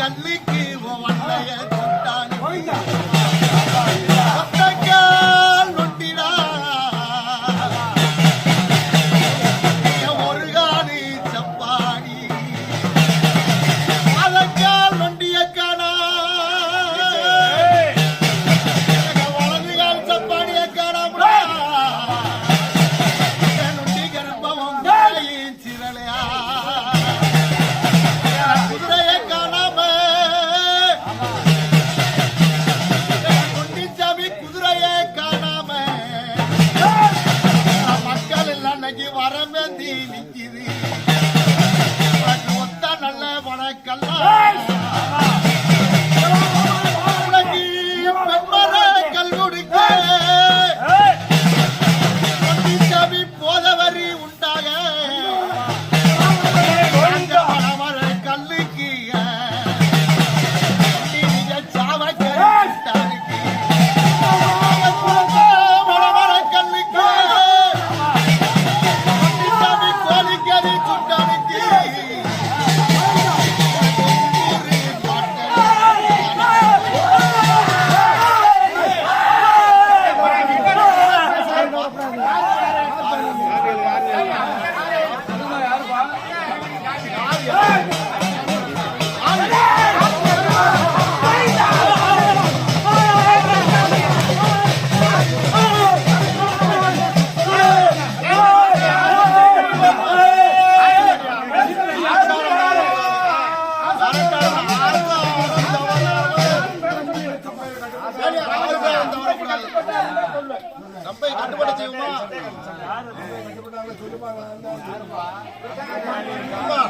got me. மரமே தீ நிக்குது. உனக்கு ஒத்த நல்ல வழக்கெல்லாம். கட்டுப்பாடு செய்வோமா அம்மா,